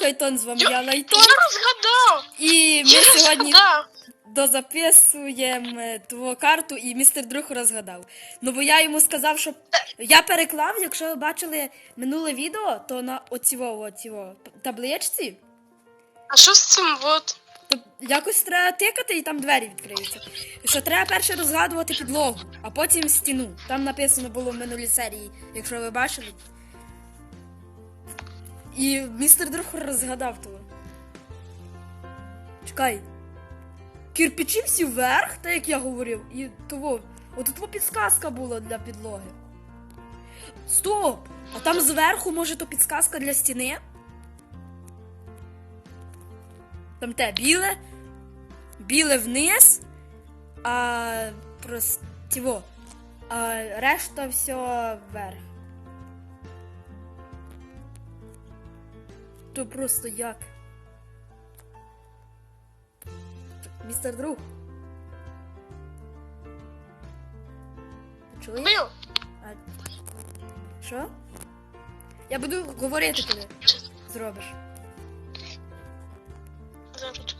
Хайтон з вами я Лайтон. Я розгадав! І ми Я сьогодні розгадав! дозаписуємо е, твою карту, і містер друг розгадав. Ну бо я йому сказав, що я переклав, якщо ви бачили минуле відео, то на оцього, оцього табличці, А що з цим от? то якось треба тикати і там двері відкриються. Що треба перше розгадувати підлогу, а потім стіну. Там написано було в минулій серії, якщо ви бачили. І містер друг розгадав того. Чекай. Кирпичі всі вверх, так як я говорив, і того. От тут підсказка була для підлоги. Стоп! А там зверху, може, то підсказка для стіни? Там те біле, біле вниз, а простіво, а решта все вверх. То просто як? Містер друг. Чули? Бив? А... Що? Я буду говорити, коли зробиш. Зараз.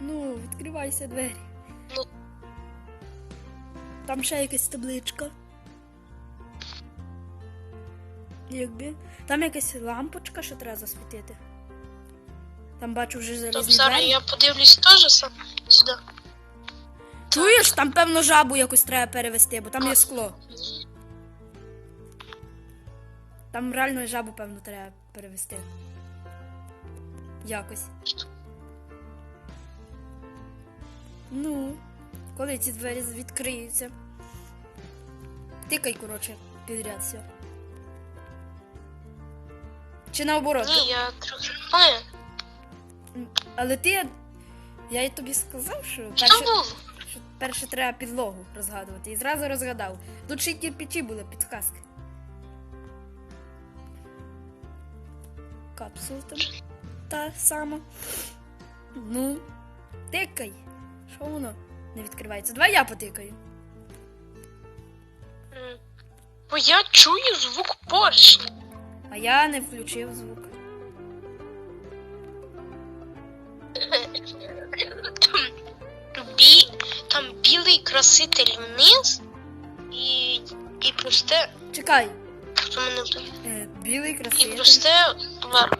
Ну, відкривайся двері. Ну. Там ще якась табличка. Якби. Там якась лампочка, що треба засвітити. Там бачу вже залізні зараз двері. я подивлюсь теж сам сюди. Чуєш, там певно жабу якусь треба перевести, бо там є скло. Там реально жабу, певно, треба перевести. Якось. Ну, коли ці двері відкриються. Тикай, коротше, підряд все. Чи наоборот? Ні, я трохи. Але ти. Я й тобі сказав, що що перше, що перше треба підлогу розгадувати. І зразу розгадав. Тут ще й кирпичі були, підказки. Капсула там та сама. Ну, тикай. Що воно не відкривається? Давай я потикаю. Бо я чую звук поршня. А я не включив звук. Бі... Там білий краситель вниз і. і просте. Чекай. Е, білий І красивий. просте вверх.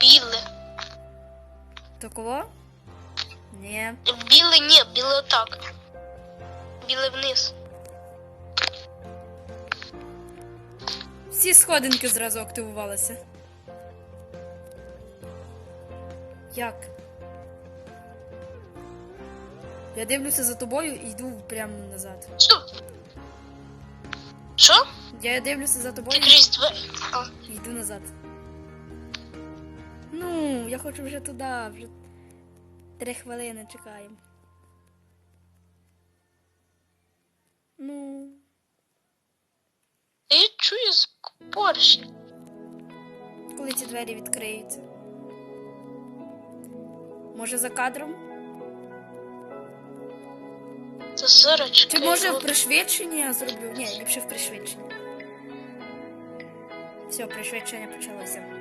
Біле. Такого? Ні. Біле ні, біле отак. Біле вниз. Всі сходинки зразу активувалися. Як? Я дивлюся за тобою і йду прямо назад. Що? Що? Я дивлюся за тобою Ти крізь двері. І йду назад. Ну, я хочу вже туди, вже три хвилини чекаємо. Ну, Я чую звук поршня. коли ці двері відкриються. Може за кадром? Це зараз Чи може в пришвидшенні я зроблю? Ні, ліпше в пришвидшенні. Все, пришвидшення почалося.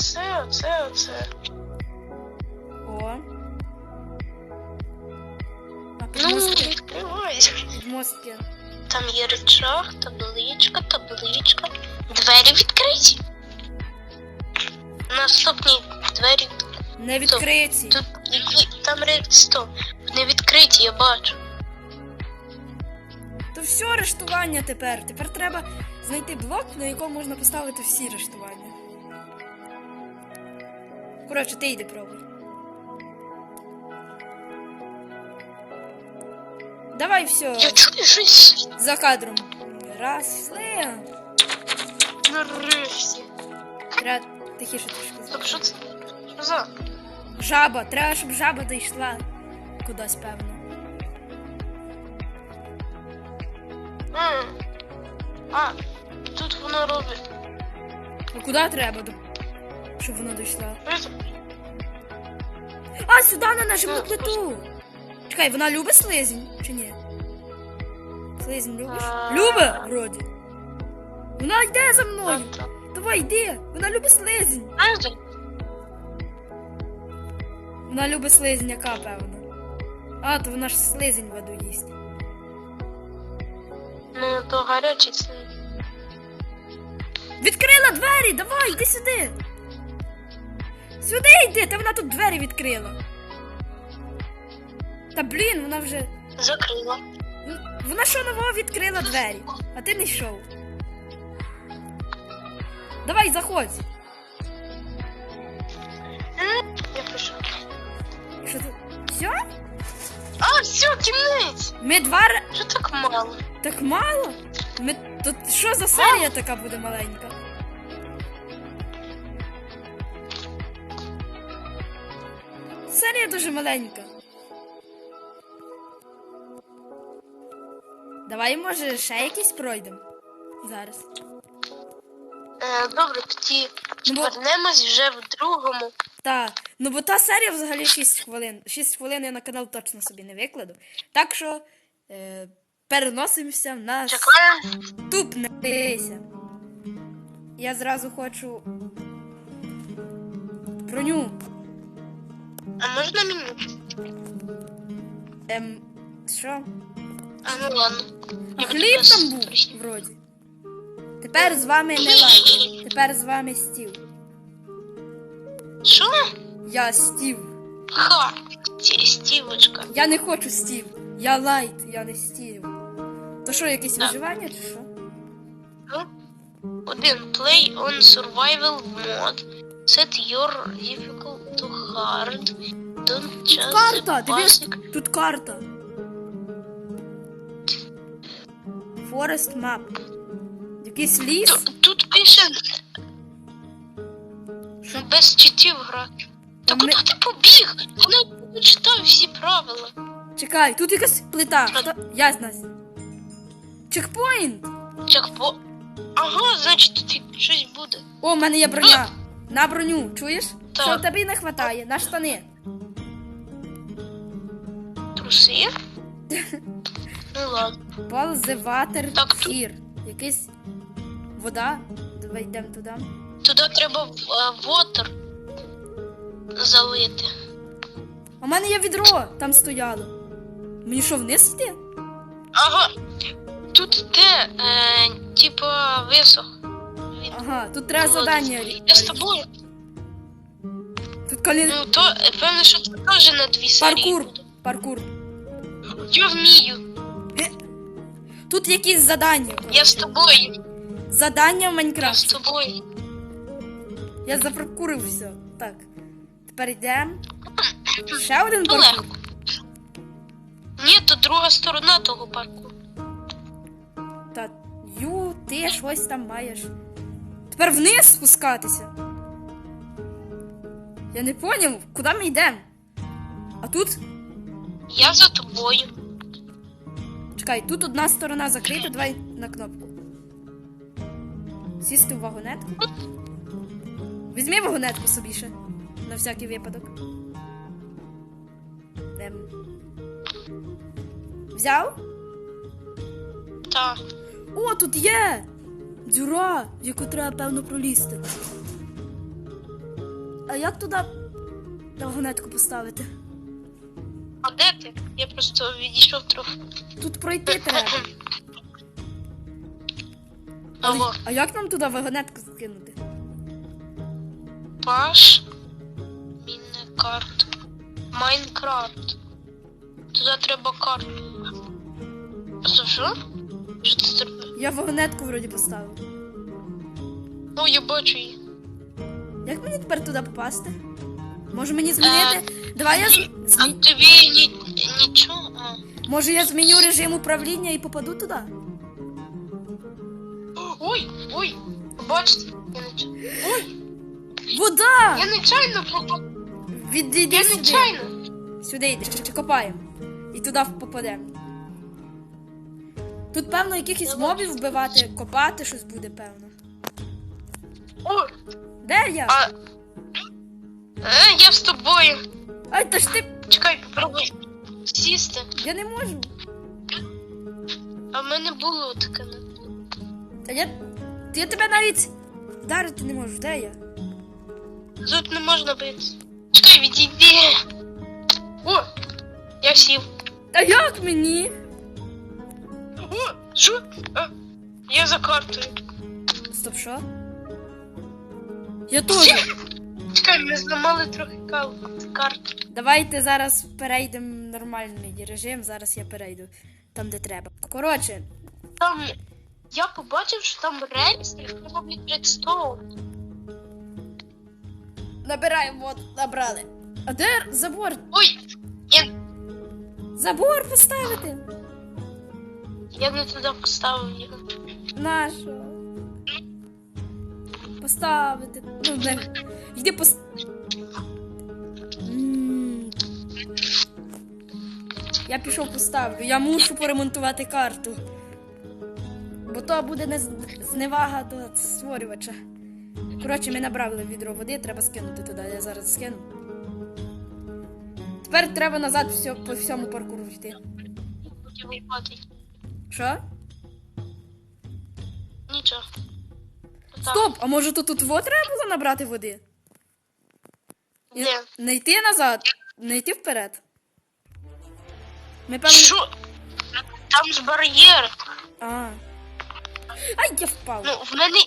Оце, оце, оце. О. А Ну, підмостки. Там є речах, табличка, табличка. Двері відкриті. Наступні двері. Не відкриті. Тут які там стоп. Не відкриті, я бачу. То все арештування тепер. Тепер треба знайти блок, на якому можна поставити всі арештування. Коротше, ти йди пробуй. Давай все. Я чую щось. За кадром. Раз, все. Нарешті. Треба тихіше трошки. Стоп, що це? Що за? Жаба, треба, щоб жаба дійшла кудись, певно. М. А, тут воно робить. А куди треба? Щоб вона дійшла. А, сюди на нажимну плиту. Чекай, вона любить слизень чи ні? Слизень любиш? Любить, вроді. Вона йде за мною. Давай, йди. Вона любить слизень. Вона любить слизняка, певно. А, то вона ж слизень воду їсть. Ну, то гарячий слід. Відкрила двері! Давай, йди сюди. Сюди йди, та вона тут двері відкрила. Та блін, вона вже. Закрила. Вона що нового відкрила двері, а ти не йшов. Давай, заходь. Я пишу. Що ти? Все? А, все, кінець! Ми два Що так мало? Так мало? Ми... Тут що за серія така буде маленька? Серія дуже маленька. Давай, може, ще якісь пройдемо. Зараз. Е, добре, тоді Ну, бо- повернемось вже в другому. Та, ну бо та серія взагалі 6 хвилин. 6 хвилин я на канал точно собі не викладу. Так що е, переносимося на Чекаємо. наступне. Дивися. Я зразу хочу броню. А можна мені? Ем, що? А ну ладно. А хліб там був, вроді. Тепер з вами не лайк. Тепер з вами стів. Що? Я стів. Ха! Стівочка. Я не хочу стів. Я лайт, я не стів. То що, якесь Так. виживання чи що? Ну, Один. Play on survival mode. Set your difficult to hard. Don't just Карта! the Дивись, тут карта. Forest map. Якийсь ліс. Ту- Тут пише Що? без читів грати. Та Ми- куди ти побіг? Я не читав всі правила. Чекай, тут якась плита. Хто? Я знаю. Чекпоінт! Чекпо. Ага, значить тут щось буде. О, в мене є броня. На броню, чуєш? Так. Що тобі не вистачає? На штани. Труси? ну ладно. Пол the water Так, тут- Якийсь вода. Давай йдемо туди. Туди треба е, вотер залити. У мене є відро, там стояло. Мені що, вниз йти? Ага. Тут де, е, типа, висох. Ага, тут треба завдання. Я з тобою. Тут колі... Ну, то, е, певно, що це теж на дві серії Паркур. буде. Паркур. Я вмію. Тут якісь задання. Я з тобою. Задання в Я з Майнкрафт. тобою. Я запаркурив все. Так. Тепер йдемо. Ще один Ну, паркур. легко. Ні, то друга сторона того парку. Та ю, ти щось там маєш. Тепер вниз спускатися. Я не поняв, куди ми йдемо. А тут. Я за тобою. Чекай, тут одна сторона закрита, давай на кнопку. Сісти в вагонетку. Візьми вагонетку собі ще. На всякий випадок. Ем. Взяв? Так. О, тут є! Дзюра, в яку треба, певно, пролізти. А як туди вагонетку поставити? А де ти? Я просто відійшов трохи. Тут пройти треба. Але- Алло. А як нам туди вагонетку скинути? Паш. Мінекарт. Майнкрафт. Туди треба карту. Що? Що це треба? Я вагонетку вроді поставив. О, я бачу її. Як мені тепер туди попасти? Може мені змінити? Давай я з... А змі... тобі ні... нічого. А. Може я зміню режим управління і попаду туди? Ой, ой, бачите, я. Ой, Вода! я нечайно попав. Відійди Я сюди. нечайно. Сюди йди, чи копаємо. І туди попадемо. Тут, певно, якихось мобів вбивати, копати щось буде, певно. О, Де я? а Е, я з тобою. Ай, та ж ти. Чекай, попробуй сісти. Я не можу. А в мене було таке. Та я. Я тебе навіть вдарити не можу, де я? Тут не можна бити. Чекай, відійди. О! Я сів. Та як мені? Що? А, я за картою. Стоп, що? Я теж. Чекай, ми зламали трохи карту. Давайте зараз перейдемо в нормальний режим. Зараз я перейду там, де треба. Коротше, Там я побачив, що там рельс, треба блядь, редстоун. набираємо воду, набрали. А де забор? Ой, я, Забор поставити? Я не туди поставив його. Нащо? Поставити. Ну, не. Йди пос... М. Я пішов поставлю. Я мушу поремонтувати карту. Бо то буде не зневага до створювача. Коротше, ми набрали відро води, треба скинути туди. Я зараз скину. Тепер треба назад все, по всьому паркуру йти. Хотів випати. Що? Нічого. Стоп! А може тут тут во треба було набрати води? І Де? Не йти назад, не йти вперед. Ми певно. Що? Там ж бар'єр. А. Ай, я впав. Ну, в мене.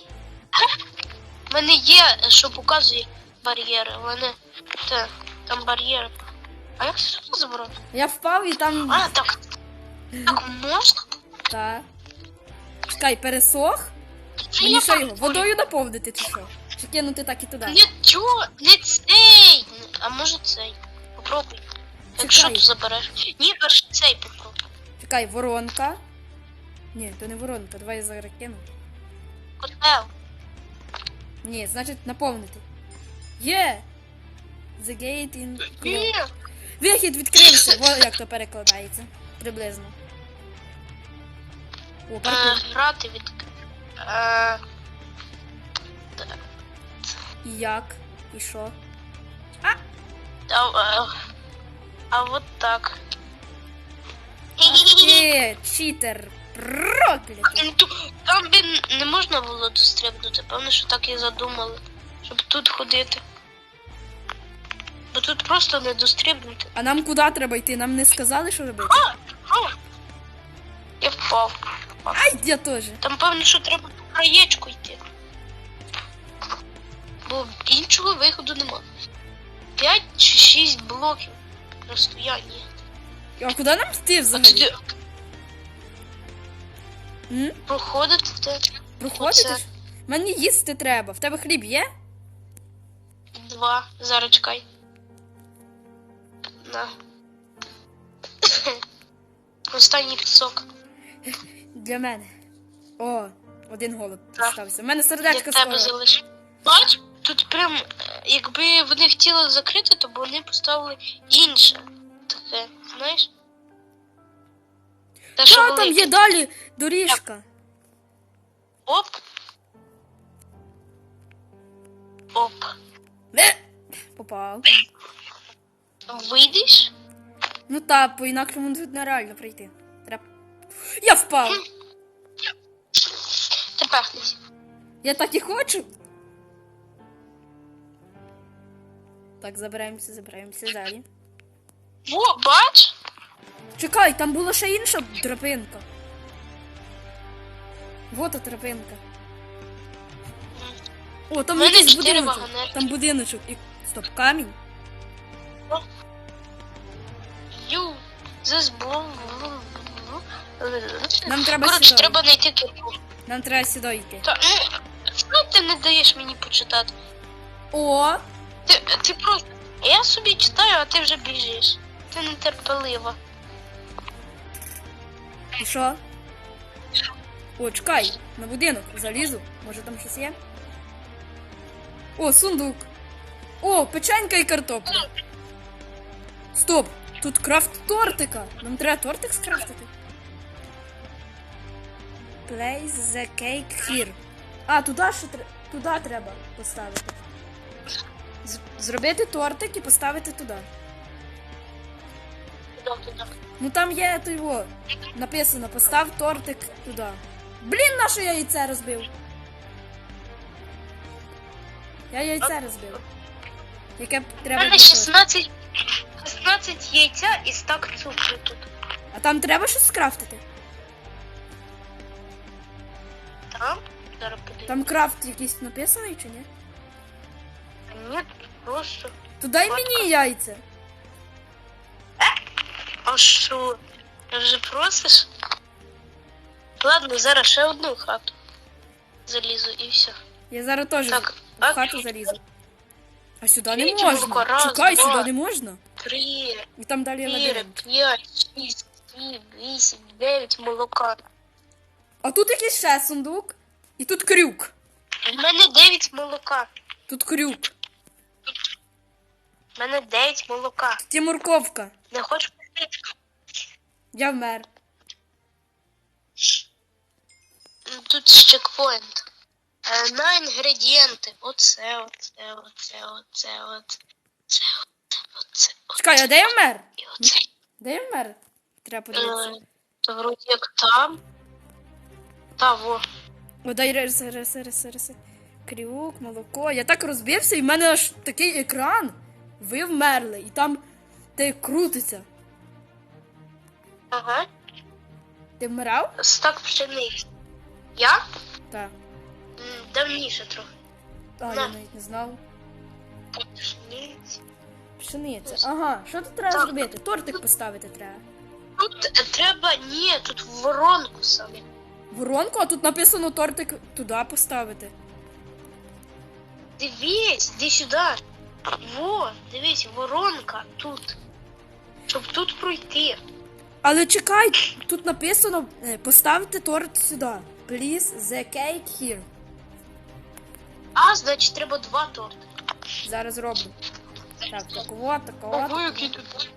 В мене є, що показує бар'єри. В мене. Те, там бар'єр. А як це забрати? Я впав і там. А, так. Так можна? Та. Чекай, пересох? Мені що його? Водою наповнити чи що? Чи кинути так і туди? Не чо, не цей. А може цей. Попробуй. Якщо ти забереш. Ні, перше цей попробуй. Чекай, воронка. Ні, то не воронка, давай я зараз кину. Котел. Ні, значить наповнити. Є! The gate in. Ні. Вихід відкрився, во як то перекладається. Приблизно. О, Е, грати від. Е, І як? І що? а, а, а от так. Ах ти, читер, проклятий. Ну, ту- Там би не можна було дострибнути, певно, що так і задумали, щоб тут ходити. Бо тут просто не дострибнути. А нам куди треба йти? Нам не сказали, що робити? О, я впав. Ай, я теж. Там певно, що треба по краєчку йти. Бо іншого виходу нема. П'ять чи шість блоків розстояння. А куди нам йти А взагалі? М? проходити Проходити? Оце. Мені їсти треба. В тебе хліб є? два. Зараз чекай. На. Останній пісок. Для мене. О, один голод Так. стався. У мене сердечко залиш. Бач, тут прям, якби вони хотіли закрити, то б вони поставили інше. Таке, знаєш? Те, що там велике. є далі? Доріжка. Оп. Оп. Не. Попав. Вийдеш? Ну та, по інакшому тут нереально пройти. Я впав. Ти. Я так і хочу. Так, забираємося, забираємося далі. О, бач? Чекай, там була ще інша тропинка. Вот тропинка. О, там мене якийсь чотири будиночок. вагонетки. Там будиночок. І... Стоп, камінь. Ю. Blue. Нам треба Коротше, сюди. треба знайти кирку. Нам треба сюди йти. Та, ну, що ти не даєш мені почитати? О! Ти, ти просто. Я собі читаю, а ти вже біжиш. Ти нетерпелива. І що? О, чекай, на будинок залізу. Може там щось є? О, сундук. О, печенька і картопля. Стоп! Тут крафт тортика. Нам треба тортик скрафтити. Place the cake here. А, туди ще тр... туди треба поставити. Зробити тортик і поставити туди. Ну там є той во. Написано, постав тортик туди. Блін, на що я яйце розбив? Я яйце розбив. Яке У треба. мене для 16, 16 яйця і стак цукру тут. А там треба щось скрафтити? Там? Зараз подивимось. Там крафт якийсь написаний чи ні? Ні, просто. То дай мені яйця. А що? Ти вже просиш? Ладно, зараз ще одну хату. Залізу і все. Я зараз теж Так, в а- хату залізу. А сюди не Третє можна. молоко. Раз, Чекай, два. сюди не можна. Три, І там далі чотири, лабіринт. п'ять, шість, сім, вісім, дев'ять молока. А тут якийсь ще сундук. І тут крюк. У мене дев'ять молока. Тут крюк. У мене дев'ять молока. Тут є морковка. Не хочу купити. Я вмер. Тут чекпоінт. Е, На інгредієнти. Оце, оце, оце, оце, оце. Це, оце, оце, оце. Чекай, а де я вмер? І оце. Де я вмер? Треба Е, подивитися. То вроді як там. Та, во. Риси, риси, риси, риси. Крюк, молоко. Я так розбився, і в мене аж такий екран. Ви вмерли. І там те крутиться. Ага. Ти вмирав? Стак пшениці. Я? Так. М, Давніше трохи. А, я На. навіть не знав. Пшениці. Пшениця. Ага, що тут треба Так. зробити? Тортик поставити треба. Тут е, треба, ні, тут воронку саме. Воронку, а тут написано тортик туди поставити. Дивись, іди сюди. Во, дивись, воронка тут. Щоб тут пройти. Але чекай, тут написано е, поставити торт сюди. Please the cake here. А, значить, треба два торти. Зараз роблю. Так, такого, такого. Ого, який тут.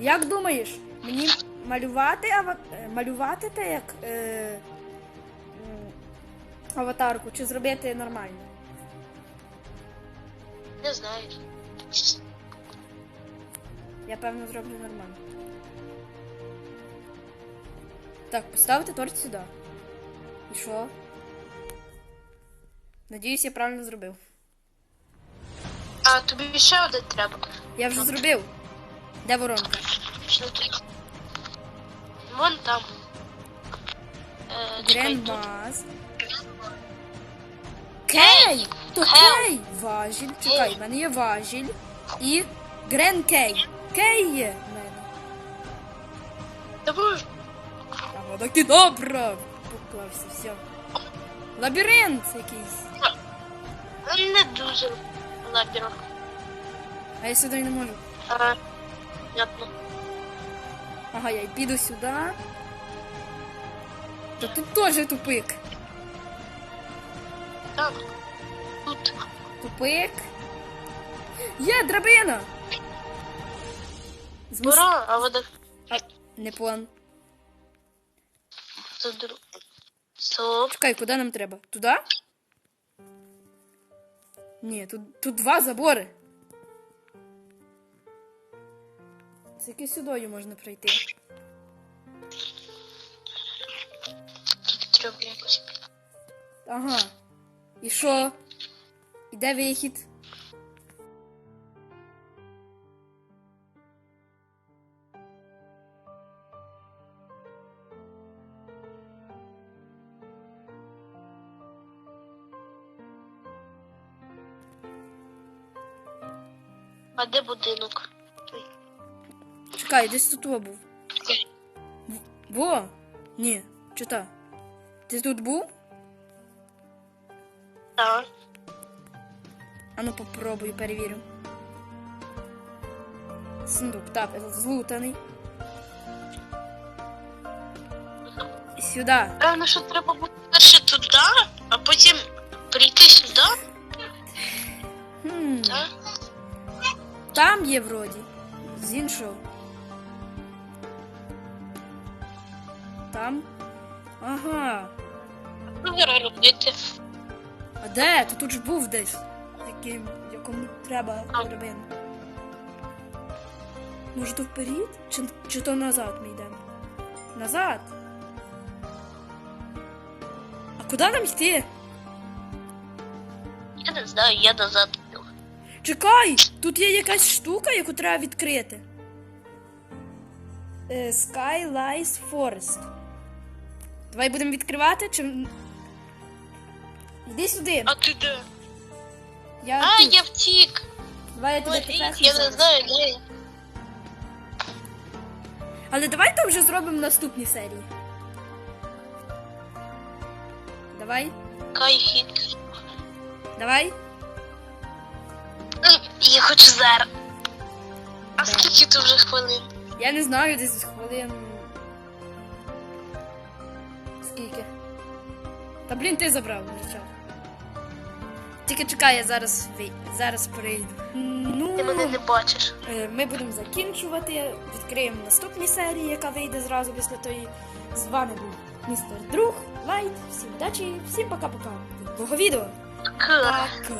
Як думаєш, мені малювати ава... е, малювати те як е... аватарку, чи зробити нормально? Не знаю. Я певно зроблю нормально. Так, поставити торт сюди. І що? Надіюсь, я правильно зробив. А тобі ще один треба. Я вже зробив. Де воронка? Що тут? Вон там. Е, чекай, тут. Гренмаз. Кей! То Кей. Важіль. Чекай, в мене є важіль. І Грен Кей. Кей є в мене. Давай. А вода кідобра! Поклався, все. Лабіринт якийсь. Не дуже лабірок. А я сюди не можу. А, понятно. Ага, я піду сюди. Та тут теж тупик. Так. Тут. Тупик. Є драбина! Змус... Ура, а вода А, не план. друг. Стоп. Чекай, куди нам треба? Туди? Ні, тут, тут два забори. Яке сюдою можна пройти. Треба якось. Ага. І що? І де вихід? А де будинок? Чекай, десь тут був. Во? Ні, чи та? Ти тут був? Так. А ну попробую, перевірю. Сундук, так, этот злутаний. Сюди. Певно, що треба буде перше туди, а потім прийти сюди. Хм. Так? Там є вроді. З іншого. Там. Ага. Що зараз? А де? Ти тут ж був десь. яким, якому треба драбин. Може то вперед? Чи, чи то назад ми йдемо? Назад. А куди нам йти? Я не знаю, я назад. йду. Чекай! Тут є якась штука, яку треба відкрити. Е, Skylights Forest. Давай будемо відкривати, чи. Йди сюди. А ти де? Я А, тут. я втік. Давай я тебе Ой, Я не зараз. знаю, де. я. Але давай то вже зробимо в наступній серії. Давай, Кай хід. давай. Я хочу зараз. А скільки тут вже хвилин? Я не знаю, десь хвилин. Скільки? Та блін, ти забрав нічого. Тільки чекай, я зараз зараз прийду. Ну, Ти мене не бачиш. е, ми будемо закінчувати. Відкриємо наступні серії, яка вийде зразу після тої. З вами був містер Друг, Лайт. Всім удачі, всім пока-пока. До нового відео. Ка. Пока.